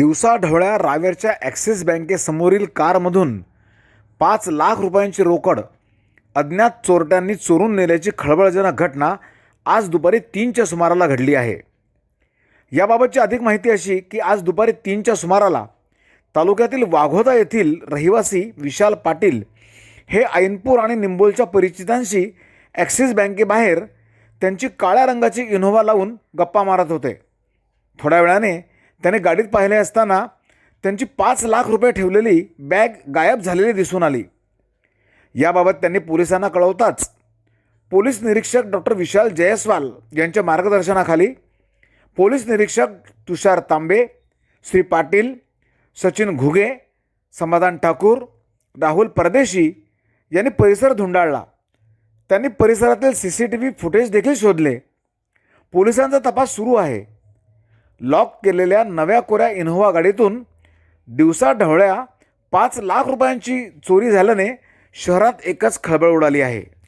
दिवसाढवळ्या रावेरच्या axis बँकेसमोरील कारमधून पाच लाख रुपयांची रोकड अज्ञात चोरट्यांनी चोरून नेल्याची खळबळजनक घटना आज दुपारी तीनच्या सुमाराला घडली आहे. याबाबतची अधिक माहिती अशी की आज दुपारी तीनच्या सुमाराला तालुक्यातील वाघोदा येथील रहिवासी विशाल पाटील हे ऐनपूर आणि निंबोलच्या परिचितांशी ॲक्सिस बँकेबाहेर त्यांची काळ्या रंगाची इनोव्हा लावून गप्पा मारत होते. थोड्या वेळाने त्याने गाडीत पाहिले असताना त्यांची पाच लाख रुपये ठेवलेली बॅग गायब झालेली दिसून आली. याबाबत त्यांनी पोलिसांना कळवताच पोलीस निरीक्षक डॉक्टर विशाल जयस्वाल यांच्या मार्गदर्शनाखाली पोलीस निरीक्षक तुषार तांबे श्री पाटील सचिन घुगे समाधान ठाकूर राहुल परदेशी यांनी परिसर धुंडाळला. त्यांनी परिसरातील C C T V footage देखील शोधले. पोलिसांचा तपास सुरू आहे. लॉक केलेल्या नव्या कोऱ्या इनोव्हा गाडीतून दिवसा ढवळ्या पाच लाख रुपयांची चोरी झाल्याने शहरात एकच खळबळ उडाली आहे.